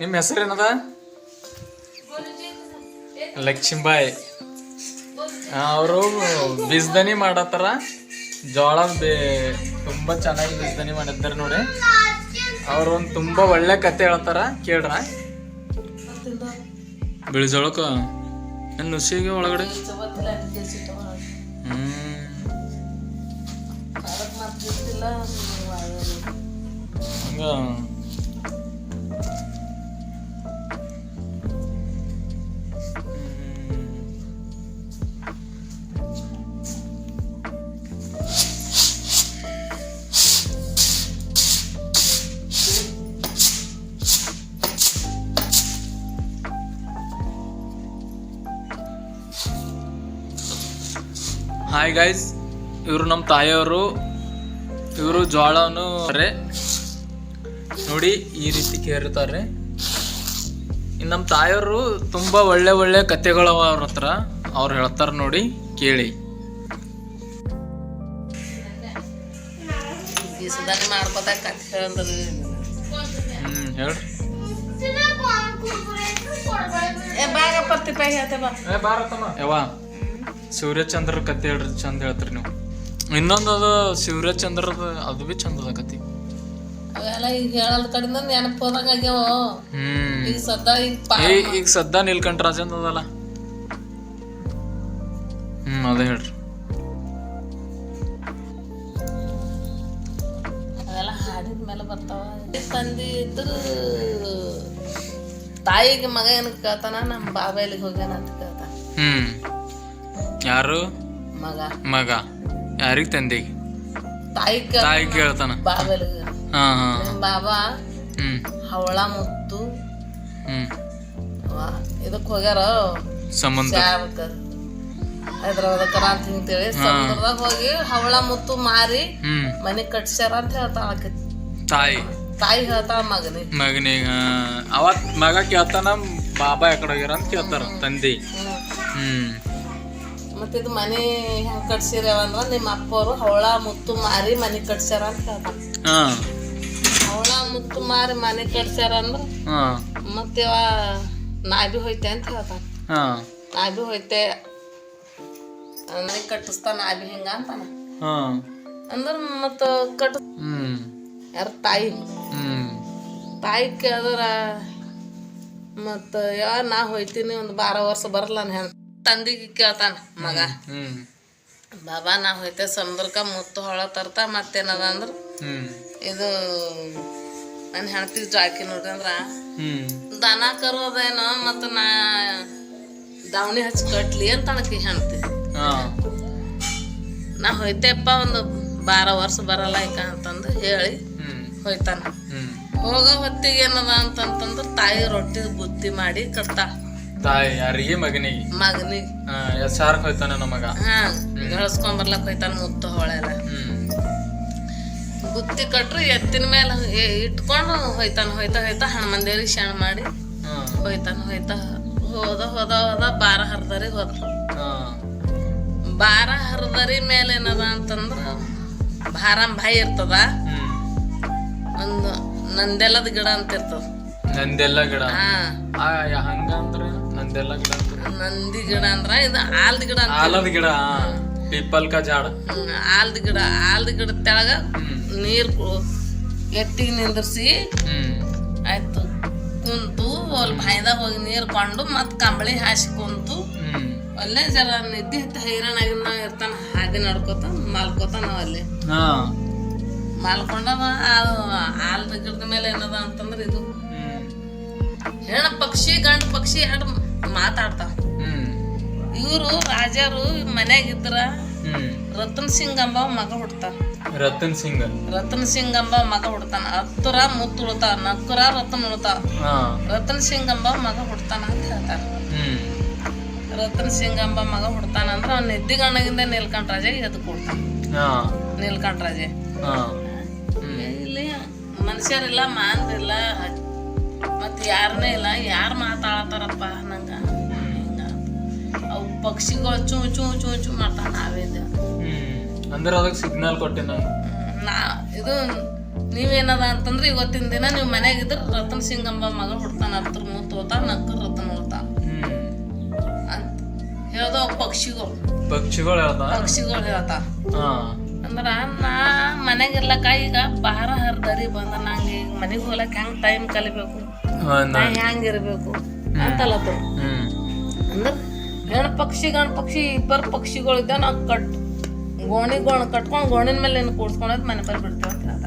ನಿಮ್ಮ ಹೆಸರೇನದ ಲಕ್ಷ್ಮೀಬಾಯಿ. ಅವರು ಬಿಸ್ದನಿ ಮಾಡತ್ತಾರ. ಜೋಳ ಬೇ, ತುಂಬ ಚೆನ್ನಾಗಿ ಬಿಸ್ದನಿ ಮಾಡಿದ್ದಾರೆ ನೋಡಿ. ಅವ್ರು ಒಂದು ತುಂಬ ಒಳ್ಳೆ ಕತೆ ಹೇಳ್ತಾರ, ಕೇಳ್ರ? ಬಿಳಿಜೋಳಕ ನುಸಿಗೆ ಒಳಗಡೆ? ಹ್ಮ್. ಹಾಯ್ ಗೈಸ್ ಇವರು ನಮ್ಮ ತಾಯಿಯವರು ಇವರು ಜೋಳವನ್ನು ಅರೆ ನೋಡಿ ಈ ರೀತಿ ಕೇರುತ್ತಾರೆ ಇನ್ನು ನಮ್ಮ ತಾಯಿಯವರು ತುಂಬ ಒಳ್ಳೆ ಒಳ್ಳೆ ಕಥೆಗಳವ ಅವ್ರ ಹತ್ರ ಅವ್ರು ಹೇಳ್ತಾರೆ ನೋಡಿ ಕೇಳಿ. ಮಾಡ್ಕೋತ ಕಥೆ ಸೂರ್ಯಚಂದ್ರ ಕತೆ ಹೇಳ್ರಿ ಚಂದ ಹೇಳ್ತೀರಿ ನೀವು. ಇನ್ನೊಂದು ಅದು ಸೂರ್ಯಚಂದ್ರದ ಅದು ಬಿ ಚಂದ ಅದ ಕತೆ ಅವೆಲ್ಲ ಈಗ ಹೇಳಲ್ ಕಡಿಂದ ನೆನಪು ಹೋದಂಗ ಆಗ್ಯಾವ. ಹ್ಮ್. ಈಗ ಸದ್ದ ಈಗ ಪಾ ಏ ಈಗ ಸದ್ದ ನೀಲ್ಕಂಠ ರಾಜಂದ ಅದಲ್ಲ ಹ್ಮ್ ಅದೇ ಹೇಳ್ರಿ. ಅವೆಲ್ಲ ಹಾಡಿದ ಮೇಲೆ ಬರ್ತಾವ. ತಂದಿ ಇದ್ರು ತಾಯಿಗೆ ಮಗ ಏನ್ ಕೇಳ್ತಾನ? ನಮ್ಮ ಬಾಬೆಲಿಗೆ ಹೋಗ್ಯಾನ ಅಂತ ಕೇಳ್ತಾನ. ಹ್ಮ್. ಯಾರು? ಮಗ. ಮಗ. ಯಾರಿಗ್ ತಂದೆಗೆ? ತಾಯಿ ತಾಯಿ ಕೇಳ್ತಾನ. ಬಾಬೆಲಿಗೆ ಹಾ ಹಾ. ಬಾಬಾ ಹ್ಮ್. ಹವಳ ಮುತ್ತು. ಹ್ಮ್. ವಾ, ಇದಕ್ ಹೋಗ್ಯಾರ? ಸಂಬಂಧ. ಚಾವಕ ಹೈದ್ರಾಬಾದಕ್ಕರ ಅಂತ ಹಿಂತೇಳಿ ಸಮುದ್ರದಾಗ ಹೋಗಿ ಹವಳ ಮುತ್ತು ಮಾರಿ ಹ್ಮ್. ಮನೆ ಕಟ್ಸ್ಯಾರ ಅಂತ ಹೇಳ್ತಾಳ ಆಕಿ. ತಾಯಿ. ತಾಯಿ ಹೇಳ್ತಾಳ ಮಗನಿಗೆ. ಮಗನಿಗ ಅವತ್ ಮಗ ಕೇಳ್ತಾನ ಬಾಬಾ ಎಕಡೆ ಹೋಗ್ಯಾರ ಅಂತ ಕೇಳ್ತಾರ ತಂದೆ. ಹ್ಮ್. ಇದು ಮನೆ ಹೆಂಗ್ ಕಟ್ಸಿರವ ಅಂದ್ರ ನಿಮ್ಮ ಅಪ್ಪವರು ಹವಳ ಮುತ್ತು ಮಾರಿ ಮನೆ ಕಟ್ಸ್ಯಾರ ಅಂತ ಹೇಳ್ತಾರ. ಹಾ. ಹವಳ ಮುತ್ತು ಮಾರಿ ಮನೆ ಕಟ್ಸ್ಯಾರ ಅಂದ್ರ ಹಾ. ಮತ್ತೆ ನಾಬಿ ಹೋಯ್ತೆ ಅಂತ ಹೇಳ್ತಾನ ಹಾ. ನಾಬಿ ಹೋಯ್ತೆ. ಮನೆ ಕಟ್ಟಿಸ್ತಾನ ನಾಬಿ ಹಿಂಗ ಅಂತಾನ. ಹಾ. ಅಂದ್ರ ಮತ್ತ ಕಟ್ ಹ್ಮ್. ಯಾರ ತಾಯಿ. ಹ್ಮ್. ತಾಯಿ ಕೇಳಿದ್ರ ಮತ್ತ ಯಾವ ನಾ ಹೋಯ್ತೀನಿ ಒಂದು ಬಾರ ವರ್ಷ ಬರಲ್ಲ ಹೆಣ್ ತಂದಿಗೆ ಕೇಳ್ತಾನ ಮಗ ಬಾಬಾ ನಾ ಹೋಯ್ತೆ ಸಮುದ್ರಕ್ಕ ಮುತ್ತು ಹೊಳ ತರ್ತಾ ಮತ್ತೇನದ ಅಂದ್ರ? ಇದು ನನ್ನ ಹೆಣ್ತಿ ಜಾಕಿ ನೋಡ್ರಿ ಅಂದ್ರ ದನ ಕರೋದೇನೋ ಮತ್ತ ನಾ ದಾವಣಿ ಹಚ್ಚಿ ಕಟ್ಲಿ ಅಂತ ಅನಕಿ ಹೆಣ್ತಿ ನಾ ಹೋಯ್ತೆಪ್ಪ ಒಂದು ಬಾರ ವರ್ಷ ಬರಲ್ಲ ಈಗ ಅಂತಂದು ಹೇಳಿ ಹೋಯ್ತಾನ. ಹೋಗೋ ಹೊತ್ತಿಗೆ ಏನದ ಅಂತಂತಂದ್ರ ತಾಯಿ ರೊಟ್ಟಿ ಬುತ್ತಿ ಮಾಡಿ ಕಟ್ತಾಳ. ತಾಯಿ ಯಾರಿಗೆ ಮಗನಿಗೆ. ಮಗನಿಗೆ. ಸಾರ್ ಎಸ್ ಸಾರ್ಕ್ ಹೋಯ್ತಾನ ನಮಗ ಗಳಿಸ್ಕೊಂಡ್ ಬರ್ಲಕ್ ಹೋಯ್ತಾನ ಮುತ್ತು ಹೊಳೆಲ್ಲ ಬುತ್ತಿ ಕಟ್ರು ಎತ್ತಿನ ಮೇಲೆ ಇಟ್ಕೊಂಡು ಹೋಯ್ತಾನ ಹೋಯ್ತಾ ಹೋಯ್ತಾ ಹನುಮಂದೇವ್ರಿಗೆ ಶಣ ಮಾಡಿ ಹೋಯ್ತಾನ ಹೋಯ್ತಾ ಹೋದ ಹೋದ ಹೋದ ಬಾರ ಹರದರಿ ಹೋದ. ಬಾರ ಹರದರಿ ಮೇಲೆ ಏನದ ಅಂತಂದ್ರ ಭಾರಂಭಾಯಿ ಇರ್ತದ. ಹ್ಮ್. ಒಂದು ನಂದೆಲ್ಲದ ಗಿಡ ಅಂತ ಇರ್ತದ. ನಂದೆಲ್ಲ ಗಿಡ. ಹಾ. ಆ ಯಾ- ಹಂಗ ಅಂದ್ರೆ ನಂದೆಲ್ಲ ಗಿಡ ನಂದಿ ಗಿಡ ಅಂದ್ರ ಇದು ಆಲ್ದ ಗಿಡ ಅಂತ ಆಲದ ಗಿಡ ಪೀಪಲ್ ಕಾ ಜಾಡ. ಹ್ಮ್, ಆಲ್ದ ಗಿಡ ಆಲ್ದ ಗಿಡದ ತೆಳಗ ನೀರ್ ಕು- ಎತ್ತಿಗೆ ನಿಂದ್ರಿಸಿ ಹ್ಮ್. ಆಯ್ತು. ಕುಂತು ಅಲ್ಲಿ ಬಾಯ್ದಾಗ ಹೋಗಿ ನೀರು ಕೊಂಡು ಮತ್ ಕಂಬಳಿ ಹಾಸಿ ಕುಂತು ಹ್ಮ್. ಅಲ್ಲೇ ಜರ ನಿದ್ದೆ ಹತ್ತಿ ಹೈರಾಣಾಗಿ ನಾವ್ ಇರ್ತಾನ ಹಾದಿ ನಡ್ಕೋತ ಮಾಲ್ಕೋತ ನಾವ್ ಅಲ್ಲಿ. ಹಾ. ಮಾಲ್ಕೊಂಡವ ಗಿಡದ ಮೇಲೆ ಏನದ ಅಂತಂದ್ರ ಇದು. ಹ್ಮ್. ಹೆಣ್ಣ ಪಕ್ಷಿ ಗಂಡು ಪಕ್ಷಿ ಎರಡು ಮಾತಾಡ್ತಾವ. ಇವರು ರಾಜರು ಮನ್ಯಾಗ ಇದ್ರ ಹ್ಮ್ ರತನ್ ಸಿಂಗ್ ಅಂಬ ಮಗ ಹುಡ್ತಾನ. ರತನ್ ಸಿಂಗ್. ರತನ್ ಸಿಂಗ್ ಅಂಬ ಮಗ ಹುಡ್ತಾನ. ಹತ್ತರ ಮುತ್ತು ಉಳ್ತಾವ ನಕ್ಕುರ ರತನ್ ಉಳ್ತಾವ. ರತನ್ ಸಿಂಗ್ ಅಂಬ ಮಗ ಹುಡ್ತಾನ ಅಂತ ಹೇಳ್ತಾರ. ರತನ್ ಸಿಂಗ್ ಅಂಬ ಮಗ ಹುಡ್ತಾನ ಅಂದ್ರ ಅವ್ನ ನಿದ್ದಿಗಣ್ಣಗಿಂದ ನೀಲ್ಕಂಠ ರಾಜ ಎದ್ದು ಕೊಡ್ತಾನ. ನೀಲ್ಕಂಠ ರಾಜ. ಇಲ್ಲಿ ಮನುಷ್ಯರಿಲ್ಲ ಮಾನ್ರಿಲ್ಲ ಮತ್ ಯಾರನೇ ಇಲ್ಲ ಯಾರು ಮಾತಾಡತಾರಪ್ಪ ನಂಗ? ಅವು ಪಕ್ಷಿಗಳು ಚೂ ಚೂ ಚೂ ಚೂ ಮಾಡ್ತಾವ ನಾವೇದ. ಅಂದ್ರೆ ಅದಕ್ಕೆ ಸಿಗ್ನಲ್ ಕೊಟ್ಟೆ ನಾನು ನಾ ಇದು ನೀವೇನದ ಅಂತಂದ್ರೆ ಇವತ್ತಿನ ದಿನ ನೀವು ಮನ್ಯಾಗಿದ್ರೆ ರತನ್ ಸಿಂಗಂಬ ಮಗ ಹುಡ್ತಾನ ಹತ್ರ ಮೂತ್ ಹೋತ ನಕ್ಕ ರತನ್ ಹೋತ ಹ್ಮ್. ಅಂತ ಹೇಳ್ದ ಪಕ್ಷಿಗಳು. ಪಕ್ಷಿಗಳು ಹೇಳ್ದ? ಪಕ್ಷಿಗಳು ಹೇಳ್ತಾ ಹಾ. ಅಂದ್ರ ನಾ ಮನೆಗಿರ್ಲಕ್ಕ ಈಗ ಬಾರ ಹರ್ದರಿ ಬಂದ ನಂಗೆ ಈಗ ಮನೆಗೆ ಹೋಗ್ಲಕ್ಕ ಹೆಂಗ್ ಟೈಮ್ ಕಲಿಬೇಕು? ಹೆಂಗಿರ್ಬೇಕು ನಾ ಹ್ಮ್. ಅಂದ್ರ ಹೆಣ್ಣು ಪಕ್ಷಿ ಗಣ ಪಕ್ಷಿ ಇಬ್ಬರು ಪಕ್ಷಿಗಳು ಇದ್ದ ನಾವು ಕಟ್ ಗೋಣಿ ಗೋಣ ಕಟ್ಕೊಂಡು ಗೋಣಿನ ಮೇಲೆ ಏನು ಕೂಡ್ಸ್ಕೊಂಡ್ ಮನೆ ಬರ್ ಬಿಡ್ತೇವೆ ಅಂತ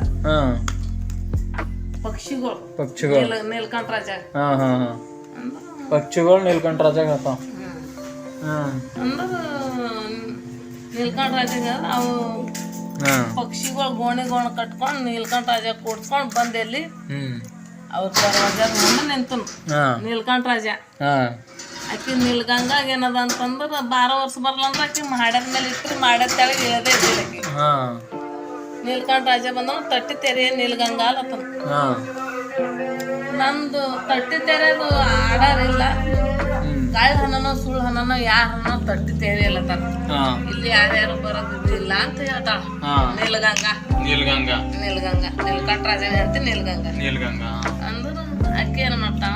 ಪಕ್ಷಿಗಳು. ಪಕ್ಷಿಗಳು. ನೀಲ ನೀಲ್ಕಂಠ ರಾಜ. ಹಾ ಹಾ ಹಾ. ಪಕ್ಷಿಗಳು ನೀಲ್ಕಂಠ ರಾಜಾಗ ಹ್ಮ್. ಅಂದ್ರ ನೀಲ್ಕಂಠ ರಾಜಗ ಅವು ಪಕ್ಷಿಗಳು ಗೋಣಿ ಗೋಣ ಕಟ್ಕೊಂಡು ನೀಲಕಂಠ ರಾಜ ಕೂಡ್ಸ್ಕೊಂಡು ಬಂದೆಲ್ಲಿ ಹ್ಮ್. ಅವ್ರ ಮುಂದೆ ನಿಂತನು. ಹಾ. ನೀಲ್ಕಂಠ ರಾಜ. ಹಾ. ಆಕಿ ನಿಲ್ಗಂಗಾಗ ಏನದ ಅಂತಂದ್ರೆ ಬಾರ ವರ್ಷ ಬರ್ಲಂದ್ರ ಆಕಿ ಮಾಡ್ಯಾದ ಮೇಲೆ ಇಟ್ಟು ಮಾಡ್ಯಾದ ತೆಳಗೆ ಇಳದೇ ಇದ್ದಿಲ್ಲ ಆಕಿ. ಹಾ. ನೀಲ್ಕಂಠ ರಾಜ ಬಂದವ ತಟ್ಟಿ ತೆರೆ ನಿಲ್ಗಂಗ ಅಲ್ಲತ್ತ ಹಾ. ನಂದು ತಟ್ಟಿ ತೆರೆದು ಆಡಾರಿಲ್ಲ. ಗಾಳಿ ಹಣ್ಣನೋ ಸುಳ್ಳು ಹಣನೋ ಯಾರ ಹಣ್ಣೋ ತಟ್ಟಿ ತೆರೆ ಇಲ್ಲ ಹಾ. ಇಲ್ಲಿ ಯಾರ್ಯಾರು ಬರೋದಿಲ್ಲ ಅಂತ ಹೇಳ್ತಾಳ. ಹಾ. ನೀಲ್ಗಂಗ. ನಿಲ್ಗಂಗಾ. ನಿಲ್ಕಂಡ್ ರಾಜ ಹೇಳ್ತಿ ಹೇಳ್ತೀನಿ ನೀಲ್ಗಂಗ. ಅಂದ್ರೆ ಅಂದ್ರ ಏನು ಏನ್ ಮಾಡ್ತಾಳ?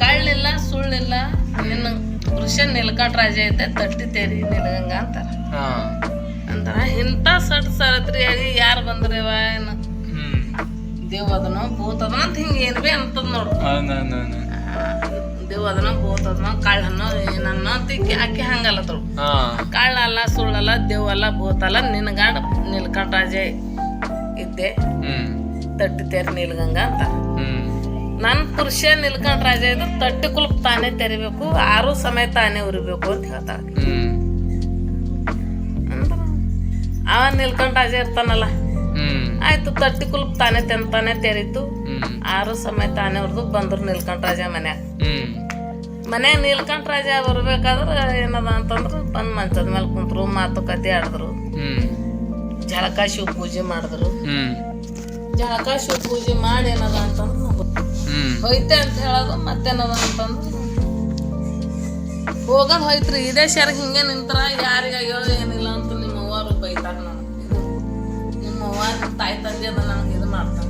ಕಳ್ಳಿಲ್ಲ ಸುಳ್ಳಿಲ್ಲ ನಿನ್ನ ಪುರುಷ ನೀಲ್ಕಂಠ ರಾಜ ಐತೆ ತಟ್ಟಿ ತೇರಿ ನಿಲ್ಗಂಗ ಅಂತಾರ. ಅಂದ್ರ ಅಂತಾರ ಇಂಥ ಸಟ್ ಸರತ್ರಿ ಆಗಿ ಯಾರು ಬಂದ್ರಿ ಏನು? ದೇವ್ ಅದನೋ ಭೂತ್ ಅದನೋ ಅಂತ ಹಿಂಗೆ ಏನು ಭೀ ಅಂತದ್ ನೋಡು. ದೇವ್ ಅದನೋ ಭೂತ್ ಅದನೋ ಕಳ್ಳನ್ನೋ ಏನನ್ನೋ ಅಂತ ಆಕೆ ಆಕಿ ಹಂಗಲ್ಲತ್ತಳು ಹಾ. ಕಳ್ಳ ಅಲ್ಲ ಸುಳ್ಳಲ್ಲ ದೇವ್ ಅಲ್ಲ ಭೂತ್ ಅಲ್ಲ ನಿನ್ನ ಗಂಡ ನೀಲ್ಕಂಠ ರಾಜ ಇದ್ದೆ. ತಟ್ಟಿ ತೇರಿ ನಿಲ್ಗಂಗ ಅಂತ ಹ್ಮ್. ನನ್ನ ಪುರುಷ ನಿಲ್ಕೊಂಡ್ ರಾಜ ಇದ್ರು ತಟ್ಟಿ ಕುಲುಪ್ ತಾನೇ ತೆರಿಬೇಕು, ಆರು ಸಮಯ ತಾನೇ ಉರಿಬೇಕು ಅಂತ ಹೇಳ್ತಾಳೆ. ಅವ ನಿಲ್ಕೊಂಡ್ ರಾಜ ಇರ್ತಾನಲ್ಲ. ಆಯ್ತು, ತಟ್ಟಿ ಕುಲುಪ್ ತಾನೇ ತೆಂತಾನೆ ತೆರೀತು, ಆರು ಸಮಯ ತಾನೇ ಉರ್ದು ಬಂದ್ರು ನಿಲ್ಕೊಂಡ್ ರಾಜ ಮನ್ಯಾಗ. ಮನೆ ನೀಲ್ಕಂಠ ರಾಜ ಬರ್ಬೇಕಾದ್ರೆ ಏನದ ಅಂತಂದ್ರು ಬಂದ್ ಮಂಚದ ಮೇಲೆ ಕುಂತ್ರು, ಮಾತುಕತೆ ಆಡಿದ್ರು. ಜಳಕ ಶಿವ ಪೂಜೆ ಮಾಡಿದ್ರು. ಜಳಕ ಶಿವ ಪೂಜೆ ಮಾಡಿ ಏನದ ಅಂತಂದ್ರೆ ಹೋಯ್ತೆ ಅಂತ ಹೇಳೋದು ಮತ್ತೇನದ ಅಂತಂದ್ರೆ ಹೋಗೋದು ಹೋಯ್ತ್ರಿ ಇದೇ ಶರ್ ಹಿಂಗೆ ನಿಂತರ ಯಾರಿಗಾಗ್ಯೋ ಏನಿಲ್ಲ ಅಂತ ನಿಮ್ಮ ಅವ್ವಾರು ಬೈತಾರ ನನಗೆ ನಿಮ್ಮ ಅವ್ವ ನಿಮ್ಮ ತಾಯಿ ತಂದೆ ಅದ ನಂಗೆ ಇದು ಮಾಡ್ತಾರ.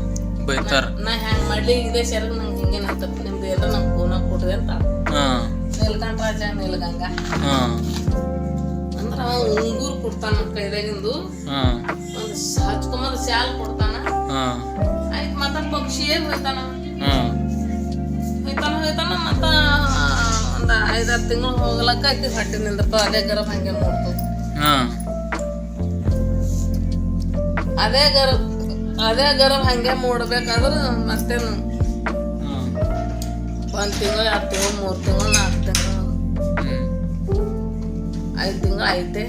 ಬೈತಾರ. ನಾ ಹೆಂಗ್ ಮಾಡ್ಲಿ ಇದೇ ಶರ್ಗ್ ನಂಗೆ ಹಿಂಗೆ ನಿಂತ ನಿಮ್ದು ಎಲ್ಲ ನಂಗೆ ಕೂನ ಕೊಡ್ರಿ ಅಂತ ನಿಲ್ಕಂಡ್ ನೀಲ್ಕಂಠ ರಾಜ ನಿಲ್ಗಂಗ. ಅಂದ್ರ ಅವ ಉಂಗೂರ್ ಕೊಡ್ತಾನ ಕೈದಾಗಿಂದು. ಒಂದು ಹಚ್ಕೊಂಬಂದ್ ಶಾಲ್ ಕೊಡ್ತಾನ. ಮತ್ತ ಪಕ್ಷಿ ಹೋಯ್ತಾನ? ಹೋಯ್ತಾನ ಹೋಯ್ತಾನ ಮತ್ತ ಒಂದ ಐದಾರು ತಿಂಗಳು ಹೋಗ್ಲಕ್ಕ ಆಕಿ ಹೊಟ್ಟೆ ನಿಂದ್ರಪ್ಪ ಅದೇ ಗರಂ ಹಂಗೆ ನೋಡ್ತದ ಅದೇ ಗರಬ್ ಅದೇ ಗರಬ್ ಹಂಗೆ ಮೂಡ್ಬೇಕಾದ್ರ ಮತ್ತೇನು? ಒಂದ್ ತಿಂಗಳು ಎರಡು ತಿಂಗಳು ಮೂರು ತಿಂಗಳು ನಾಲ್ಕು ತಿಂಗಳು. ಐದು ತಿಂಗಳು ಐತೆ.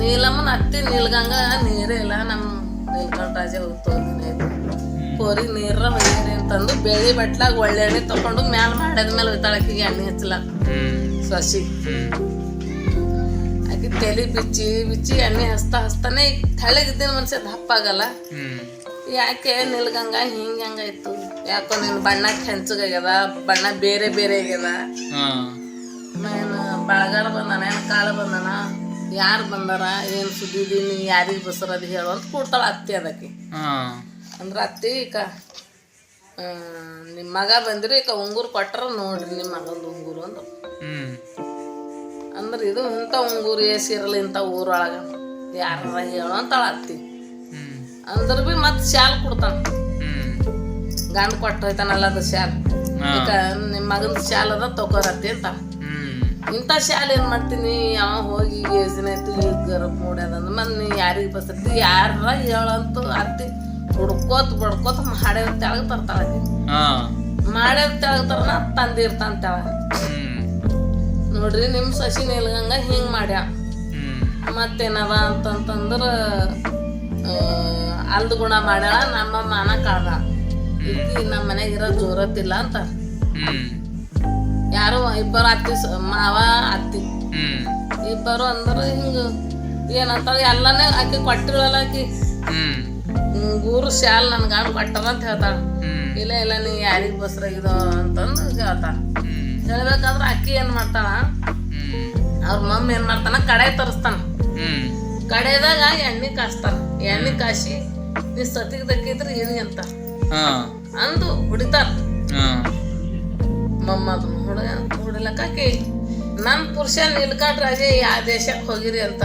ನೀಲಮ್ಮನ ಅತ್ತಿ ನೀಲ್ಗಂಗ ನೀರೇ ಇಲ್ಲ ನಮ್ಮ ನೀಲ್ಕಂಠ ರಾಜ ಹೋಗ್ತೋಗಿನಿ ಕೋರಿ ನೀರ ಒಳ್ಳೆಣ್ಣೆ ಅಂತಂದು ಬೆಳಿ ಬಟ್ಲಾಗ ಒಳ್ಳೆ ಎಣ್ಣೆ ತಕೊಂಡು ಮ್ಯಾಲ ಮಾಡದ ಮೇಲೆ ಒಯ್ತಾಳಕಿಗೆ ಎಣ್ಣೆ ಹಚ್ಚಲ. ಸಸಿ. ಆಕಿ ತಲೆ ಬಿಚ್ಚಿ ಬಿಚ್ಚಿ ಎಣ್ಣೆ ಹಚ್ತಾ ಹಚ್ತಾನೆ ಈಗ ತೆಳಗಿದ್ದಿನ ಮನುಷ್ಯ ದಪ್ಪಾಗಲ್ಲ ಯಾಕೆ ನಿಲ್ಗಂಗ ಹಿಂಗ ಹಂಗಾಯ್ತು ಯಾಕೋ ನಿನ್ ಬಣ್ಣ ಕೆಂಚಗಾಗ್ಯದ ಬಣ್ಣ ಬೇರೆ ಬೇರೆ ಆಗ್ಯದ. ಬಳಗಾಲ ಬಂದಾನ ಏನು ಕಾಳು ಬಂದಾನ? ಯಾರು ಬಂದಾರ ಏನು ಸುದ್ದಿ ನೀ ಯಾರಿಗೆ ಬಸರದು ಹೇಳು ಅಂತ ಕೊಡ್ತಾಳ ಅತ್ತಿ ಅದಕ್ಕೆ ಅಂದ್ರೆ ಅತ್ತಿ ಈಗ ನಿಮ್ಮ ಮಗ ಬಂದಿರಿ ಈಗ ಉಂಗುರು ಕೊಟ್ರ ನೋಡ್ರಿ ನಿಮ್ಮ ಮಗಂದು ಉಂಗುರು ಅಂದ್ರು ಅಂದ್ರೆ ಇದು ಇಂಥ ಉಂಗುರು ಏಸಿರಲ್ಲ ಇಂಥ ಊರೊಳಗ ಯಾರ ಹೇಳೋ ಅಂತಾಳ ಅತ್ತಿ. ಅಂದ್ರೆ ಭೀ ಮತ್ತೆ ಶಾಲ್ ಕೊಡ್ತಾನ. ಗಂಡ ಕೊಟ್ಟು ಹೋಯ್ತಾನಲ್ಲ ಅದು ಶಾಲ್. ಈಗ ನಿಮ್ಮ ಮಗನ ಶಾಲ್ ಅದ ತಗೋರತ್ತಿ ಅಂತ. ಇಂಥ ಶಾಲ್ ಏನು ಮಾಡ್ತೀನಿ? ಅವ ಹೋಗಿ ಏಸಿನ ಆಯ್ತು ಈಗ ಗರಬ್ ನೋಡ್ಯಾದಂದ್ರೆ ಮತ್ತೆ ನೀ ಯಾರಿಗೆ ಬಸತಿ ಯಾರ ಹೇಳಂತೂ ಅತ್ತಿ. ಹುಡ್ಕೋತ ಬಡ್ಕೋತ ಮಾಡ್ಯಾದ ತೆಳಗ್ ತರ್ತಾಳ ಆಕಿ. ತೆಳಗ ಮಾಡ್ಯಾದ ತೆಳಗ್ ತರನ ತಂದಿರ್ತಾನ ತೆಳಗ ನೋಡ್ರಿ ನಿಮ್ಮ ಸಸಿ ನಿಲ್ಗಂಗ ಹಿಂಗ್ ಮಾಡ್ಯ. ಮತ್ತೇನದ ಅಂತಂತಂದ್ರ ಅಲ್ದ ಗುಣ ಮಾಡ್ಯಾಳ ನಮ್ಮ ಮಾನ ಕಾದ ಈಕಿ ನಮ್ಮ ಮನೆಗೆ ಇರೋ ಜೋರತ್ತಿಲ್ಲ ಅಂತ. ಯಾರು ಇಬ್ಬರು ಅತ್ತಿ ಮಾವ ಅತ್ತಿ. ಇಬ್ಬರು ಅಂದ್ರ ಹಿಂಗ ಏನಂತಾರ ಎಲ್ಲನೇ ಆಕಿ ಕೊಟ್ಟಿರಲ್ಲ ಆಕಿ. ಗುರು ಶಾಲ್ ನನ್ ಗಂಡ ಕೊಟ್ಟದ ಅಂತ ಹೇಳ್ತಾಳ. ಇಲ್ಲ ಇಲ್ಲ ನೀ ಯಾರಿಗ ಬಸ್ರಾಗಿದ ಅಂತಂದು ಹೇಳ್ತಾಳ. ಹೇಳ್ಬೇಕಾದ್ರೆ ಅಕ್ಕಿ ಏನ್ ಮಾಡ್ತಾಳ? ಅವ್ರ ಮಮ್ಮಿ ಏನ್ ಮಾಡ್ತಾನ? ಕಡೆ ತರಿಸ್ತಾನ. ಕಡೆದಾಗ ಎಣ್ಣೆ ಕಾಸ್ತಾನ. ಎಣ್ಣೆ ಕಾಸಿ ನೀ ಸತಿಗೆ ದಕ್ಕಿದ್ರೆ ಏನಿ ಅಂತ. ಅಂದು ಹೊಡಿತಾರ. ಮಮ್ಮದು ಹುಡುಗ ಹುಡಿಲಕ್ಕಾಕಿ ನನ್ ಪುರುಷ ನಿಲ್ಕಾಟ್ರಾಜೆ ಯಾವ ದೇಶಕ್ಕೆ ಹೋಗಿರಿ ಅಂತ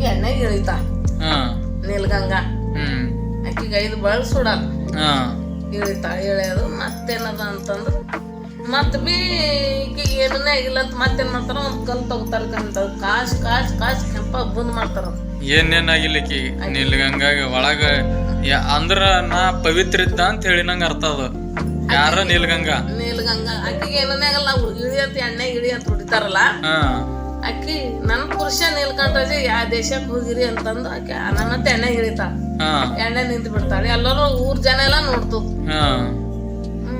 ಆಕಿ ಎಣ್ಣೆಗೆ ಇಳಿತಾ. ಹಾ. ನೀಲ್ಗಂಗ. ಆಕಿಗೆ ಐದು ಬಳ ಸುಡಲ್ಲ ಹಾ. ಇಳಿತಾ ಇಳಿಯೋದು ಮತ್ತೇನದ ಅಂತಂದ್ರೆ ಮತ್ತೆ ಬಿ ಈಕಿಗೆ ಏನನ್ನೇ ಆಗಿಲ್ಲ ಅಂತ ಮತ್ತೇನು ಮಾಡ್ತಾರ? ಒಂದು ಕಲ್ ತಗೋತಾರ ಕಂತ ಕಾಶ್ ಕಾಶ್ ಕಾಶ್ ಕೆಂಪ ಬಂದ್ ಮಾಡ್ತಾರ ಏನೇನಾಗಿಲ್ಲ ಏನೇನಾಗಿಲ್ಲಕಿ ನಿಲ್ಗಂಗಾಗ ಒಳಗ ಅಂದ್ರ ನಾ ಪವಿತ್ರ ಇದ್ದ ಅಂತ ಹೇಳಿ ನಂಗೆ ಅರ್ಥ ಅದು. ಯಾರ ನೀಲ್ಗಂಗ? ನೀಲ್ಗಂಗಾ. ಆಕಿಗೆ ಏನೇ ಆಗಲ್ಲ ಇಳಿ ಅಂತ ಎಣ್ಣೆ ಇಳಿ ಅಂತ ಹೊಡಿತಾರಲ್ಲ. ಹಾ. ಆಕಿ ನನ್ನ ಪುರುಷ ನಿಲ್ಕೊಂಡ್ರೆ ಯಾವ ದೇಶಕ್ಕೆ ಹೋಗಿರಿ ಅಂತಂದು ಆಕೆ ನನ್ನ ಎಣ್ಣೆ ಹಿಡಿತಾಳ ಎಣ್ಣೆ ನಿಂತು ಬಿಡ್ತಾಳೆ ಎಲ್ಲರೂ ಊರ್ ಜನ ಎಲ್ಲ ನೋಡ್ತು.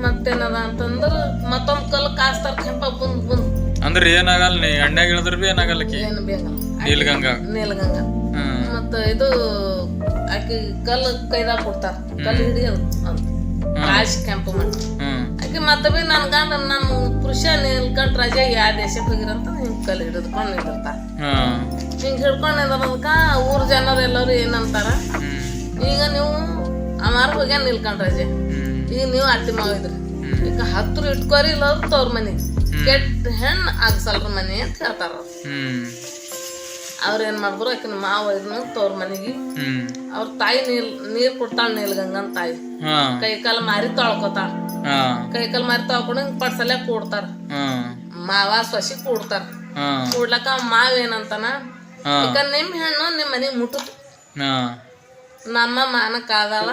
ಮತ್ತೇನದ ಅಂತಂದ್ರ ಮತ್ತೊಂದ್ ಕಲ್ ಕಾಸ್ತಾರ ಕೆಂಪ ಬಂದ್ ಬಂದ್. ಅಂದ್ರ ಏನಾಗಲ್ಲ ನೀ ಎಣ್ಣೆ ಇಳಿದ್ರ ಬಿ ಏನಾಗಲ್ಲಕಿ ಏನು ಬೇಕಲ್ಲ ನೀಲ್ಗಂಗ. ನೀಲ್ಗಂಗ. ಮತ್ತ ಇದು ಆಕಿ ಕಲ್ ಕೈದಾಗ ಕೊಡ್ತಾರ. ಕಲ್ ಹಿಡಿಯೋದು ಅಂತ. ಕಾಶ್ ಕೆಂಪು ಮಣ್ಣು ಆಕಿ ಮತ್ತೆ ಬಿ ನನ್ ಗಂಡ ನಮ್ಮ ಪುರುಷ ನಿಲ್ಕೊಂಡ್ ರಜೆ ಯಾವ ದೇಶಕ್ಕೆ ಹೋಗಿರಂತ ಹಿಂಗ್ ಕಲ್ಲು ಹಿಡಿದ್ಕೊಂಡ್ ನಿಂದಿರ್ತಾರ ಹಿಂಗ್ ಹಿಡ್ಕೊಂಡ್ ನಿಂದ್ರದಕ್ಕ ಊರ್ ಜನರು ಎಲ್ಲರೂ ಏನಂತಾರ? ಈಗ ನೀವು ಅಮಾರ ಹೋಗ್ಯಾನ ನಿಲ್ಕೊಂಡ್ ರಜೆ? ಈಗ ನೀವು ಅಡ್ಡಿ ಮಾಡಿದ್ರಿ ಈಗ ಹತ್ರ ಇಟ್ಕೋರಿ ಇಲ್ಲ ತವ್ರ ಮನಿ. ಕೆಟ್ಟ ಹೆಣ್ ಆಗ್ಸಲ್ರ ಮನಿ ಅಂತ ಹೇಳ್ತಾರ ಅವ್ರು. ಅವ್ರ ಏನ್ ಮಾಡಿದ್ರು ಆಕಿನ ಮಾವ ಇದನ್ನ ತವ್ರ ಮನೆಗೆ. ಅವ್ರ ತಾಯಿ ನೀರ್ ನೀರ್ ಕೊಡ್ತಾಳ ನೀಲ್ಗಂಗನ್ ತಾಯಿ. ಕೈ ಕಾಲ ಮಾರಿ ತೊಳ್ಕೊತಾಳ. ಕೈ ಕಾಲ ಮಾರಿ ತೊಳ್ಕೊಂಡು ಹಿಂಗ್ ಪಡ್ಸಲೆ ಕೂಡ್ತಾರ. ಮಾವ ಸೊಸಿ ಕೂಡ್ತಾರ. ಕೂಡ್ಲಕ್ಕ ಮಾವ ಏನಂತಾನ ಈಗ ನಿಮ್ ಹೆಣ್ಣು ನಿಮ್ ಮನಿಗ್ ಮುಟ್ಟ ನಮ್ಮ ಮಾನಕ್ ಆದಾಳ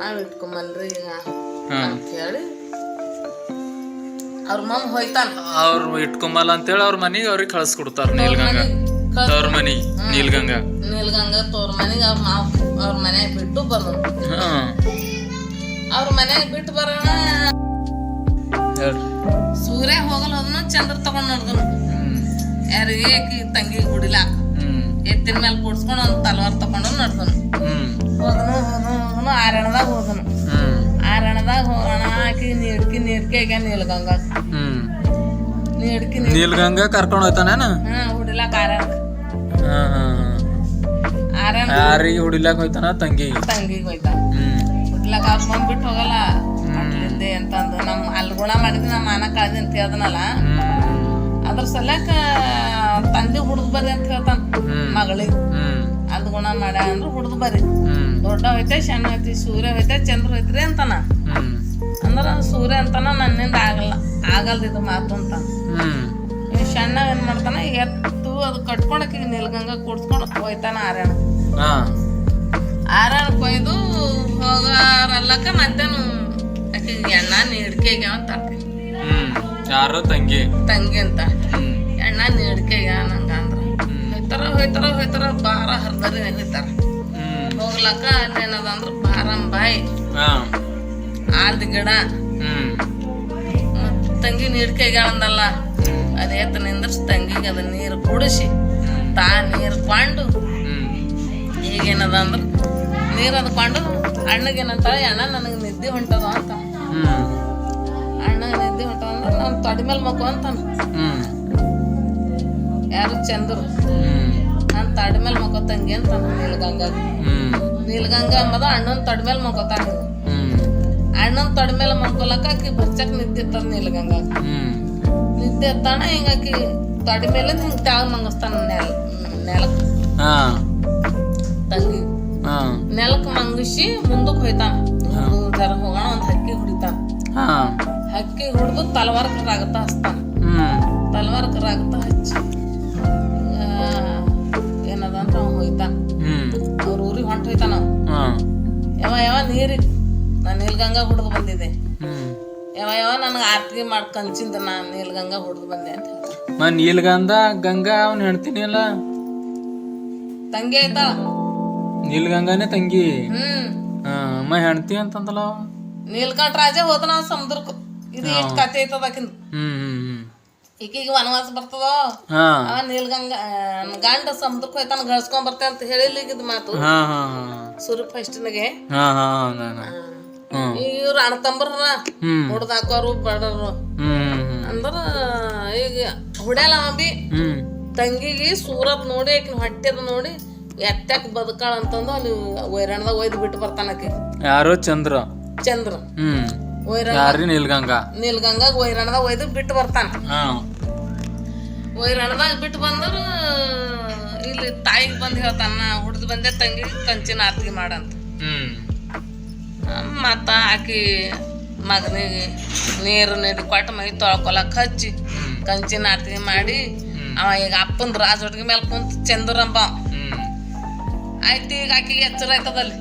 ನಾವ್ ಇಟ್ಕೊಂಬಲ್ರಿ ಈಗ ಅಂತ ಹೇಳಿ ಅವ್ರ ಮಮ್ಮ ಹೋಯ್ತಾನ. ಅವ್ರು ಇಟ್ಕೊಂಬಲ್ಲ ಅಂತೇಳಿ ಅವ್ರ ಮನೆಗೆ ಅವ್ರಿಗೆ ಕಳ್ಸ್ಕೊಡ್ತಾರ ನೀಲ್ಗಂಗ. ತವ್ರ ಮನಿ ನೀಲ್ಗಂಗ. ನೀಲ್ಗಂಗ ತವ್ರ ಮನೆಗೆ ಅವ್ರ ಮಾವ ಅವ್ರ ಮನ್ಯಾಗ ಬಿಟ್ಟು ಬಂದ್ರು ಹಾ. ಅವ್ರ ಮನ್ಯಾಗ ಬಿಟ್ಟು ಬರೋಣ. ಸೂರ್ಯ ಹೋಗಲ್ಲ ಹೋದ್ನು ಚಂದ್ರ ತಗೊಂಡ್ ನೋಡ್ದನು. ಯಾರಿಗೆ ತಂಗಿ ಗುಡಿಲಾಕ ಎತ್ತಿನ ಮೇಲೆ ಕೂಡ್ಸ್ಕೊಂಡು ಒಂದು ತಲವಾರ್ ತಗೊಂಡು ನಡ್ದನು. ಹೋದನು ಹೋದನು ಹೋದನು ಆರಣದಾಗ ಹೋದನು. ಆರಣದಾಗ ಹೋಗೋಣ ಆಕಿ ನೀಡ್ಕಿ ನೀಡ್ಕಿ ಆಗ್ಯ ನೀಲ್ಗಂಗ. ಹ್ಮ್. ನೀಡ್ಕಿ ನೀಲ್ಗಂಗ ಕರ್ಕೊಂಡ್ ಹೋಯ್ತಾನೇನ? ಹಾ ಹುಡಿಲಾಕ ಆರಣ ಆರಣ ಯಾರಿಗೆ ಹುಡಿಲಾಕ್ ಹೋಯ್ತಾನ ತಂಗಿ? ತಂಗಿಗೆ ಹೋಯ್ತಾನ ಹುಡ್ಲಾಕ ಅವ್ರ ಬಂದ್ ಬಿಟ್ಟು ಹೋಗಲ್ಲ ಮಕ್ಳಿಂದೆ ಅಂತಂದು ನಮ್ ಅಲ್ಲಿ ಗುಣ ಮಾಡಿದ್ವಿ ನಮ್ಮ ಮಾನ ಕಾಳಜಿ ಅಂತ ಹೇಳ್ದನಲ್ಲ. ಅದ್ರ ಸಲಕ ತಂದೆ ಹುಡ್ದು ಬರ್ರಿ ಅಂತ ಹೇಳ್ತಾನ ಮಗಳಿಗೆ. ಅದು ಗುಣ ಮಾಡ ಅಂದ್ರೆ ಹುಡ್ದು ಬರ್ರಿ. ದೊಡ್ಡ ಹೋಯ್ತೆ ಸಣ್ಣ ಹೋಯ್ತಿ ಸೂರ್ಯ ಹೋಯ್ತೆ ಚಂದ್ರ ಹೋಯ್ತ್ರಿ ಅಂತಾನ. ಅಂದ್ರ ಸೂರ್ಯ ಅಂತಾನ ನನ್ನಿಂದ ಆಗಲ್ಲ. ಆಗಲ್ದ ಇದು ಮಾತು ಅಂತ. ಇವ್ ಸಣ್ಣ ಏನ್ ಮಾಡ್ತಾನ ಎತ್ತು ಅದು ಕಟ್ಕೊಳಕ್ ಈಗ ನೀಲ್ಗಂಗ ಕೂಡ್ಸ್ಕೊಂಡು ಹೋಯ್ತಾನ ಆರಣ ಆರಣ ಕೊಯ್ದು ಹೋಗಾರಲ್ಲಕ ಮತ್ತೇನು ಎಣ್ಣ ನೀಡ್ಕೆಗೆ ಅಂತ ಯಾರು? ತಂಗಿ. ತಂಗಿ ಅಂತ. ಎಣ್ಣ ನೀಡ್ಕೆಗೆ ನಂಗ ಅಂದ್ರ. ಹೋಯ್ತಾರ ಹೋಯ್ತಾರ ಹೋಯ್ತಾರ ಬಾರ ಹರ್ದರಿ ನೆನಿತಾರ ಹೋಗ್ಲಕ್ಕ ಅಲ್ಲೇನದ ಅಂದ್ರ ಬಾರಂಬಾಯಿ ಆಲ್ದ ಗಿಡ. ತಂಗಿ ನೀಡ್ಕೆಗೆ ಅಂದಲ್ಲ. ಅದೇ ನಿಂದ್ರಸ್ ತಂಗಿಗೆ ಅದ ನೀರು ಕುಡಿಸಿ, ತಾ ನೀರು ಕೊಂಡು. ಈಗೇನದ ಅಂದ್ರ ನೀರು ಅದು ಕೊಂಡು ಅಣ್ಣಗೇನಂತ ಅಣ್ಣ, ನನಗೆ ನಿದ್ದೆ ಹೊಂಟದ ಅಂತ. ಅಣ್ಣ ನಿದ್ದೆ ಹೊಂಟದ ಅಂದ್ರೆ ನಾನು ತೊಡೆ ಮೇಲೆ ಮಗು ಅಂತಾನ. ಯಾರು ಚಂದ್ರು. ನಾನು ತಡೆ ಮೇಲೆ ಮಕ್ಕೋ ತಂಗಿ ಅಂತ ನೀಲ್ಗಂಗ. ನೀಲ್ಗಂಗ ಅಂಬದ ಅಣ್ಣನ ತೊಡೆ ಮೇಲೆ ಹ್ಮ್ ಅಣ್ಣನ ತೊಡೆ ಮೇಲೆ ಮಕ್ಕೊಲಕ್ಕ ಆಕಿ ಬಚ್ಚಕ್ ನಿದ್ದೆ ನಿದ್ದೆ ಇರ್ತಾನ ಹಿಂಗಾಕಿ ತೊಡೆ ಮೇಲೆ ಹಿಂಗೆ ತೆಳಗ್ ಮಂಗಸ್ತಾನ ನೆಲ ನೆಲಕ್. ಹಾ. ತಂಗಿ. ಹಾ. ನೆಲಕ್ ಮಂಗಿಸಿ ಮುಂದಕ್ಕೆ ಹೋಯ್ತಾನ. ಜರ ಹೋಗೋಣ ಒಂದು ಹಕ್ಕಿ ಹೊಡಿತಾನ. ಹಾ. ಹಕ್ಕಿ ಹೊಡೆದು ತಲವಾರಕ್ಕೆ ರಾಗತ ಹಚ್ತಾನ. ಹ್ಮ್. ತಲವಾರ್ಕ ರಾಗತ ಹಚ್ಚಿ ಏನದ ಅಂತ ಅವ ಹೋಯ್ತಾನ. ಅವ್ರ ಊರಿಗೆ ಹೊಂಟ ಹೋಯ್ತಾನ ಅವ. ಯಾವ ಯಾವ ನೀರಿಗೆ ನಾನು ನೀಲ್ಗಂಗಾ ಹುಡ್ದು ಬಂದಿದ್ದೆ. ಯಾವ ಯಾವ ನನಗೆ ಆರ್ತಿ ಮಾಡಿ ಕಂಚಿಂದ ನಾನು ನೀಲ್ಗಂಗಾ ಹುಡ್ದು ಬಂದೆ ಅಂತ ಹೇಳ್ತಾನ ಮ ನೀಲ್ಗಂಧ ಗಂಗಾ ಅವ್ನ ಹೆಣ್ತೀನಿ ಅಲ್ಲ. ತಂಗಿ ಆಯ್ತಾ? ನೀಲ್ಗಂಗಾನೇ ತಂಗಿ. ಹ್ಮ್. ಹಾ ಮ ಹೆಣ್ತಿ ಅಂತಂದಲ್ಲ ಅವ. ನೀಲ್ಕಂಠ ರಾಜ ಹೋದ ನಾವು ಸಮುದ್ರಕ್ಕೆ ಇದು ಎಷ್ಟು ಕತೆ ಐತದ ಆಕಿಂದ. ಹ್ಮ್ ಹ್ಮ್ ಹ್ಮ್. ಈಕಿಗೆ ವನವಾಸ ಬರ್ತದ? ಹಾ. ಅವ ನೀಲ್ಗಂಗಾ ಆ, ಗಂಡ ಸಮುದ್ರಕ್ಕೆ ಹೋಯ್ತಾನ ಗಳಿಸ್ಕೊಂಡ್ ಬರ್ತೆ ಅಂತ ಹೇಳಿಲಿಗಿದ್ ಮಾತು. ಹಾ ಹಾ ಹಾ. ಫಸ್ಟ್ನಾಗೆ. ಹಾ ಹಾ ಹಾ ಹಾ. ಇವ್ರು ಅಣ್ಣತಂಬ್ರ ಹ್ಮ್. ಹುಡ್ದಾಕೋರು ಬಡರು. ಅಂದ್ರ ಈಗ ಹೊಡ್ಯಾಲ ಅಂಬಿ ಬಿ ತಂಗಿಗೆ ಸೂರತ್ ನೋಡಿ ಆಕಿನ ಹೊಟ್ಟೆದ ನೋಡಿ ಎತ್ತಕ್ ಬದುಕಾಳ ಅಂತಂದು ಅಲ್ಲಿ ವೈರಾಣದಾಗ ಒಯ್ದು ಬಿಟ್ಟು ಬರ್ತಾನಕಿ ಯಾರು? ಚಂದ್ರ. ಚಂದ್ರ. ಹ್ಮ್. ನೀಲ್ಗಂಗಾ. ನೀಲ್ಗಂಗಾಗ ವೈರಾಣದಾಗ ಒಯ್ದು ಬಿಟ್ಟು ಬರ್ತಾನ. ವೈರಾಣದಾಗ ಬಿಟ್ಟು ಬಂದ್ರ ಇಲ್ಲಿ ತಾಯಿಗೆ ಬಂದ್ ಹೇಳ್ತಾನ ಹುಡ್ದು ಬಂದೆ ತಂಗಿ ಕಂಚಿನ ಆರ್ತಿ ಮಾಡಂತ ಹ್ಮ್. ಮತ್ತ ಆಕಿ ಮಗನಿಗೆ ನೀರು ನೀಡಿ ಕೊಟ್ಟು ಮೈ ತೊಳ್ಕೊಳಕ್ಕೆ ಹಚ್ಚಿ ಕಂಚಿನ ಆರತಿ ಮಾಡಿ. ಅವ ಈಗ ಅಪ್ಪನ ರಾಜ ರಾಜೊಟ್ಟಿಗೆ ಮೇಲೆ ಕುಂತು ಚಂದ್ರಂಬ ಆಯ್ತು ಈಗ ಆಕಿಗೆ ಎಚ್ಚರ ಆಯ್ತದಲ್ಲಿ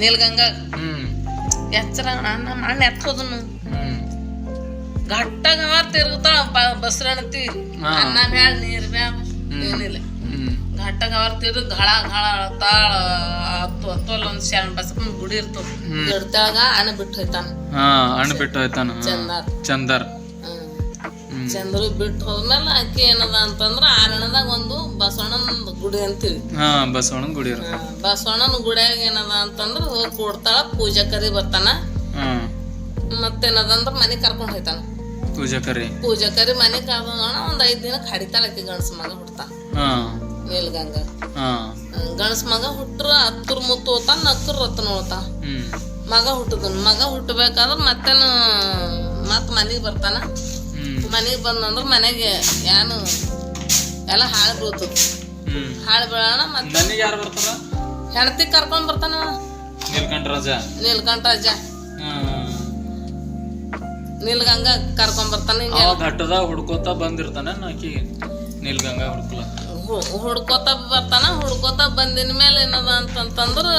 ನೀಲ್ಗಂಗಾ. ಎಚ್ಚರ ಅಣ್ಣ ಅಣ್ಣ ಎತ್ತೋದನು ಗಟ್ಟಾಗ ಮಾರ್ ತಿರುಗ್ತಾಳ ಬಸ್ರಣತಿ. ಅನ್ನ ಬ್ಯಾಳ ನೀರು ಬ್ಯಾಳ ಏನಿಲ್ಲ. ಹ್ಮ್ ಘಟ್ಟಾಗ ಅವ್ರ ತಿರುಗ್ ಘಳ ಘಳ ತಾಳ ಹತ್ತು ಹತ್ತು ಅಲ್ಲಿ ಒಂದು ಶರಣ ಬಸಪ್ಪನ ಗುಡಿ ಇರ್ತದ ಗಿಡತಾಗ ಅಣ್ಣ ಬಿಟ್ಟು ಹೋಯ್ತಾನ. ಹಾ ಹಣ್ಣು ಬಿಟ್ಟು ಹೋಯ್ತಾನ. ಚಂದಾರ್. ಚಂದರ್. ಬಿಟ್ಟು ಹೋದ್ಮೇಲೆ ಆಕಿ ಏನದ ಅಂತಂದ್ರ ಆರಣದಾಗ ಒಂದು ಬಸವಣ್ಣನ ಗುಡಿ ಅಂತೀವಿ. ಹಾ ಬಸವಣ್ಣನ ಗುಡಿ ಬಸವಣ್ಣನ ಗುಡಿಯಾಗ ಏನದ ಅಂತಂದ್ರ ಹೋಗಿ ಕೊಡ್ತಾಳ ಪೂಜಾ ಕರಿ ಬರ್ತಾನ. ಹಾ. ಮತ್ತೇನದ ಅಂದ್ರ ಮನೆ ಕರ್ಕೊಂಡ್ ಹೋಯ್ತಾನ. ಪೂಜಾ ಕರಿ. ಪೂಜಾ ಕರಿ ಮನೆ ಕರ್ದ ಒಂದ್ ಐದ್ ದಿನ ಹಡಿತಾಳ ಆಕೆ ಗಣಸ ಮಗ ಹುಡ್ತಾನ. ನೀಲ್ಗಂಗ ಗಣಸ ಮಗ ಹುಟ್ಟ್ರ ಹತ್ತರ ಮುತ್ತು ಹೋತಾನ ನಕ್ಕರ್ ರತ್ನ ಹೋತ ಮಗ ಹುಟ್ಟದನ್ ಮಗ ಹುಟ್ಟಬೇಕಾದ್ರ ಮತ್ತೇನು ಮತ್ ಮನೆಗೆ ಬರ್ತಾನ. ಮನೆಗೆ ಬಂದಂದ್ರ ಮನೆಗೆ ಏನು ಎಲ್ಲ ಹಾಳು ಬೀಳ್ತದ. ಹಾಳು ಬೀಳೋಣ ಮತ್ತೆ ಹೆಂಡತಿ ಕರ್ಕೊಂಡ್ ಬರ್ತಾನ. ನೀಲ್ಕಂಠ ರಾಜ. ನೀಲ್ಕಂಠ ರಾಜ. ನೀಲ್ಗಂಗ ಕರ್ಕೊಂಡ್ ಬರ್ತಾನ ಹಿಂಗೆ. ಅವ ಘಟ್ಟದಾಗ ಹುಡ್ಕೋತಾ ಬಂದಿರ್ತಾನೆ ಆಕಿ? ನೀಲ್ಗಂಗ ಹುಡ್ಕಲ ಹು- ಹುಡ್ಕೋತ ಬರ್ತಾನ, ಹುಡ್ಕೋತ ಬಂದಿನ ಮೇಲೆ ಏನದ ಅಂತಂತಂದ್ರೆ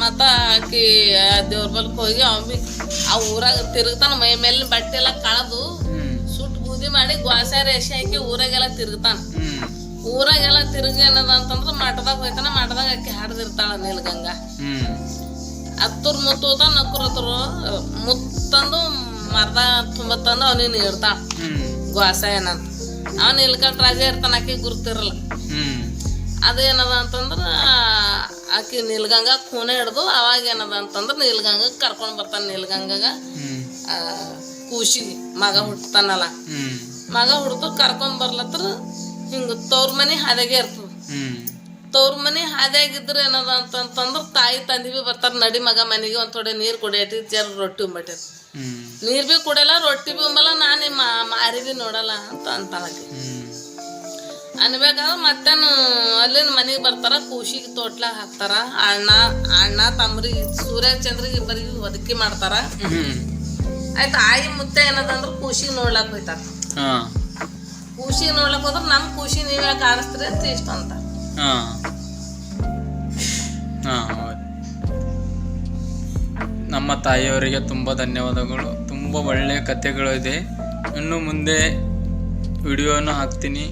ಮತ್ತ ಆಕಿ ದೇವ್ರ ಬಲ್ಕ್ ಹೋಗಿ ಅವ್ ಆ ಊರಾಗ ತಿರುಗ್ತಾನ, ಮೈ ಮೇಲಿನ ಬಟ್ಟೆ ಎಲ್ಲ ಕಳದು ಸುಟ್ಟು ಬೂದಿ ಮಾಡಿ ಗ್ವಾಸ ರೇಷೆ ಹಾಕಿ ಊರಾಗೆಲ್ಲ ತಿರುಗ್ತಾನ. ಊರಾಗೆಲ್ಲ ತಿರುಗಿ ಏನದ ಅಂತಂದ್ರೆ ಮಠದಾಗ ಹೋಯ್ತಾನ ಮಠದಾಗ ಆಕಿ ಹಾಡ್ದಿರ್ತಾಳ ನೀಲ್ಗಂಗಾ ಮುತ್ತು ಹೋತ ಮುತ್ತೂತ ಹತ್ರ ಮುತ್ತಂದು ಮರ್ದ ತುಂಬತ್ತಂದು ಅವನಿಗೆ ನೀಡ್ತಾಳ ಹ್ಮ್ ಗ್ವಾಸ ಏನಂತ. ಅವನ್ ಇಲ್ಕಂಡ್ ರಾಜ ಇರ್ತಾನ ಆಕಿ ಗುರ್ತಿರಲ್ಲ. ಅದು ಅದೇನದ ಅಂತಂದ್ರೆ ಆಕಿ ನಿಲ್ಗಂಗ ಖೂನೆ ಹಿಡ್ದು ಅವಾಗ ಏನದ ಅಂತಂದ್ರೆ ನೀಲ್ಗಂಗ ಕರ್ಕೊಂಡ್ ಬರ್ತಾನೆ ನೀಲ್ಗಂಗಾಗ. ಕೂಸಿ ಮಗ ಹುಟ್ಟತಾನಲ್ಲ ಹ್ಮ್. ಮಗ ಹುಡ್ದು ಕರ್ಕೊಂಡ್ ಬರ್ಲತ್ರ ಹಿಂಗ ತವ್ರ ಮನಿ ಹಾದ್ಯಾಗೆ ಇರ್ತದ. ತವ್ರ ಮನಿ ಹಾದ್ಯಾಗಿದ್ರ ಏನದ ಅಂತಂತಂದ್ರ ತಾಯಿ ತಂದಿ ಬಿ ಬರ್ತಾರ ನಡಿ ಮಗ ಮನೆಗೆ ಒಂದ್ ಥೋಡೆ ನೀರ್ ಕುಡಿಯಟಿ ಜರ ರೊಟ್ಟಿ ಉಂಬಟ್ಟಿರ್ ಹ್ಮ್ ನೀರ್ ಬಿ ಕುಡಲ್ಲ ರೊಟ್ಟಿ ಬಿ ಉಂಬಲ್ಲ ನಾನು ಮಾರಿ ಬಿ ನೋಡಲ್ಲ ಅಂತ ಅಂತಾಳಕಿ. ಹ್ಮ್ ಅನ್ಬೇಕಾದ್ರೆ ಮತ್ತೇನು ಅಲ್ಲಿನ ಮನೆಗೆ ಬರ್ತಾರ ಕೂಸಿಗೆ ತೋಟ್ಲ ಹಾಕ್ತಾರ ಅಣ್ಣ ಅಣ್ಣ ತಮ್ರಿಗೆ ಸೂರ್ಯ ಚಂದ್ರಿಗೆ ಇಬ್ಬರಿಗೆ ಒದಕಿ ಮಾಡ್ತಾರ. ಹ್ಮ್ ಆಯ್ತು ಆಯಿ ಮುತ್ತೆ ಏನದಂದ್ರೆ ಕೂಸಿಗೆ ನೋಡ್ಲಾಕ್ ಹೋಯ್ತಾರ. ಹಾ. ನೋಡ್ಲಕ್ ಹೋದ್ರೆ ಹೋದ್ರ ನಮ್ ಖುಷಿ ನೀವೇ ಕಾಣಿಸ್ತೀರಿ ಅಂತ ಇಷ್ಟ ಅಂತ ನಮ್ಮ ತಾಯಿಯವರಿಗೆ ತುಂಬ ಧನ್ಯವಾದಗಳು. ತುಂಬ ಒಳ್ಳೆಯ ಕಥೆಗಳು ಇದೆ. ಇನ್ನು ಮುಂದೆ ವಿಡಿಯೋನ ಹಾಕ್ತೀನಿ.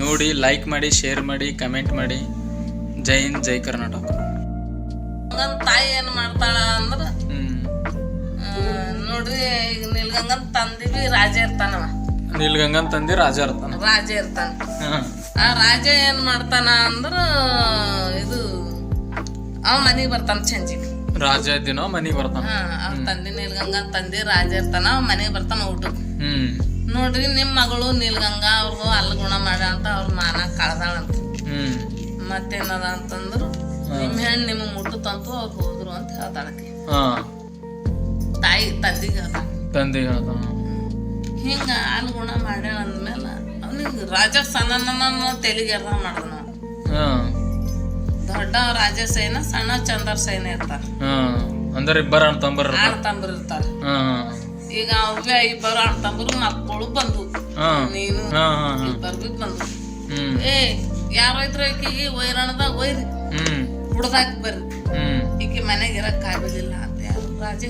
ನೋಡಿ ಲೈಕ್ ಮಾಡಿ ಶೇರ್ ಮಾಡಿ ಕಮೆಂಟ್ ಮಾಡಿ. ಜೈ ಹಿಂದ್ ಜೈ ಕರ್ನಾಟಕ. ನನ್ನ ತಾಯಿ ಏನು ಮಾಡ್ತಾಳ ಅಂದ್ರೆ ನೋಡ್ರಿ ಈಗ ನಿಲ್ಗಂಗನ್ ತಂದಿ ಬಿ ರಾಜ ಇರ್ತಾನವ ನಿಲ್ಗಂಗನ್ ತಂದಿ ರಾಜ ಇರ್ತಾನ. ರಾಜ ಇರ್ತಾನ. ಆ ರಾಜ ಏನ್ ಮಾಡ್ತಾನ ಅಂದ್ರ ಇದು ಅವ ಮನೆಗೆ ಬರ್ತಾನ ಸಂಜಿಗೆ ರಾಜ ದಿನ ಮನೆಗೆ ಬರ್ತಾನ. ಹಾ ಅವ್ರ ತಂದೆ ನೀಲ್ಗಂಗನ್ ತಂದೆ ರಾಜ ಇರ್ತಾನ ಅವ ಮನೆಗೆ ಬರ್ತಾನ ಊಟಕ್ಕೆ ಹ್ಮ್. ನೋಡ್ರಿ ನಿಮ್ ಮಗಳು ನೀಲ್ಗಂಗಾ ಅವ್ರಿಗೂ ಅಲ್ಲಿ ಗುಣ ಮಾಡ ಅಂತ ಅವ್ರ ಮಾನ ಕಳ್ದಾಳಂತ. ಹ್ಮ್. ಮತ್ತೇನದ ಅಂತಂದ್ರು ನಿಮ್ ಹೆಣ್ ನಿಮಗ್ ಮುಟ್ಟತಂತು ಅವ್ರು ಹೋದ್ರು ಅಂತ ಹೇಳ್ತಾಳಕಿ ಹಾ. ತಾಯಿ ತಂದಿಗೆ ಹೇಳ್ತಾಳ. ತಂದೆ ಹೇಳ್ತಾನ. ಹಿಂಗ ಅಲ್ಲಿ ಗುಣ ಮಾಡ್ಯಾಳ ಅಂದ್ಮೇಲೆ ಅವ್ನಿಗೆ ರಾಜ ಸಣ್ಣ ತೆಲಿಗೆ ಮಾಡ್ದ ನಾವು ಹಾ. ದೊಡ್ಡ ರಾಜ ಸೈನ ಸಣ್ಣ ಚಂದ್ರ ಸೇನ ಇರ್ತಾರ ಅಂದ್ರೆ ಇಬ್ಬರ ಅಣ್ಣ ತಂಬರ್ ಅಣ್ಣ ತಂಬರ್ ಇರ್ತಾರ ಈಗ ಅವ್ವೆ ಇಬ್ಬರು ಅಣ್ಣ ತಂಬರು ಮಕ್ಕಳು ಬಂದು. ನೀನು ಇಬ್ಬರು ಬಂದು. ಏ ಯಾರು ಐತ್ರ ಈಕಿಗೆ ವೈರಣದ ಒಯ್ರಿ. ಹುಡ್ದಾಕ್ ಬರ್ರಿ. ಈಕಿ ಮನೆಗೆ ಇರಕ್ ಆಗುದಿಲ್ಲ ಅಂತ ಯಾರು ರಾಜ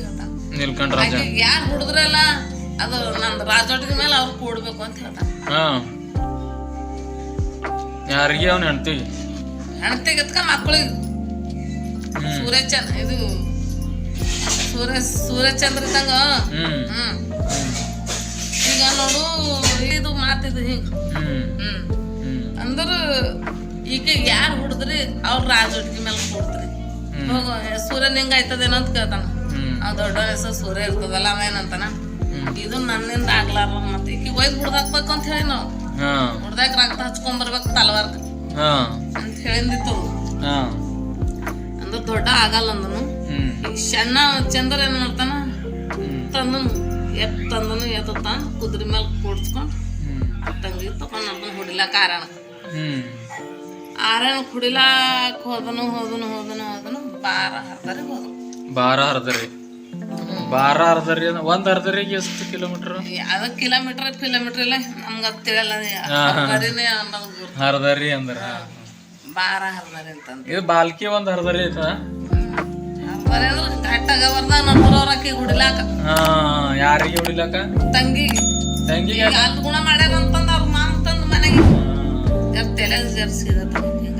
ಆಕಿಗೆ ಯಾರು ಹುಡುದ್ರಲ್ಲ ಅದು ನಂದು ರಾಜೋಟದ ಮೇಲೆ ಅವ್ರು ಕೂಡ್ಬೇಕು ಅಂತ ಹೇಳ್ತಾರೆ ಯಾರಿಗೆ ಅವನ ಹೆಣ್ತಿ ಹೆಣ್ತಿಗೆ ಎತ್ಕ ಮಕ್ಕಳಿಗೆ ಸೂರ್ಯಚಂದ್ರ ಇದು ಸೂರ್ಯ ಸೂರ್ಯಚಂದ್ರ ಇದ್ದಂಗ ಹ್ಮ್. ಈಗ ನೋಡು ಇದು ಮಾತಿದು ಹಿಂಗ. ಹ್ಮ್. ಅಂದ್ರ ಈಗ ಯಾರು ಹುಡುದ್ರಿ ಅವ್ರ ರಾಜೊಟ್ಟಿಗೆ ಮೇಲೆ ಕೊಡ್ತ್ರಿ. ಹೋಗು ಸೂರ್ಯ ನಿಂಗ ಆಯ್ತದೇನೋ ಅಂತ ಕೇಳ್ತಾನ. ಅವ್ ದೊಡ್ಡ ಹೆಸರು ಸೂರ್ಯ ಇರ್ತದಲ್ಲ ಅವ ಏನಂತಾನ ಇದು ನನ್ನಿಂದ ಆಗ್ಲಾರ ಮತ್ತೆ ಈಗ ಒಯ್ದು ಹುಡ್ದಾಕ್ಬೇಕು ಅಂತ ಹೇಳಿ ನಾವು. ಹುಡ್ದಾಕ ರಕ್ತ ಹಚ್ಕೊಂಡ್ ಬರ್ಬೇಕು ತಲವಾರ್ದ ಹಾ ಅಂತ ಹೇಳಿಂದಿತ್ತು ಅಂದ್ರೆ ದೊಡ್ಡ ಆಗಲ್ಲ ಅಂದನು. ಶಣ್ಣ ಚಂದ್ರ ಏನ್ ಮಾಡ್ತಾನ? ತಂದನು. ಎತ್ ತಂದನು ಎತ್ತ ಕುದುರೆ ಮೇಲೆ ಕೂಡ್ಸ್ಕೊಂಡು ತಂಗಿ ತಗೊಂಡು ಅದನ್ನ ಹೊಡಿಲಾಕ ಆರಣ ಆರಣ ಕುಡಿಲಾಕ ಹೋದನು ಹೋದನು ಹೋದನು ಹೋದನು ಬಾರ ಹರ್ದಾರಿ ಹೋದನು. ಬಾರ ಹರ್ದರಿ. ಬಾರ ಅರ್ಧರಿ ಒಂದ್ ಅರ್ಧರಿಗೆ ಎಷ್ಟು ಕಿಲೋಮೀಟರ್ ಯಾವ ಕಿಲೋಮೀಟರ್ ಕಿಲೋಮೀಟರ್ ಇಲ್ಲ ನಮ್ಗೆ ಅದು ತಿಳಿಯಲ್ಲ ಹರ್ದಾರಿನೇ ಅನ್ನೋದು ಅರ್ಧರಿ ಅಂದ್ರ. ಬಾರ ಹರ್ದರಿ ಅಂತಂದು. ಇದು ಬಾಲ್ಕಿ ಒಂದ್ ಹರ್ದರಿ ಐತ? ಹರ್ದಾರಿ ಅಂದ್ರೆ ಗಟ್ಟಾಗ ಬರ್ದಾಗ ನಡ್ಬರೋರ್ ಆಕಿ ಹುಡಿಲಾಕ. ಯಾರಿಗೆ ಹೊಡಿಲಕ್ಕ ತಂಗಿಗೆ. ತಂಗಿಗೆ? ಅಲ್ಲಿ ಗುಣ ಮಾಡ್ಯಾರ ಅಂತಂದು ಅವ್ರ ಮಾಮ ತಂದು ಮನೆಗೆ. ತಲೆ ಜರ್ಸಿದ ತಂಗಿ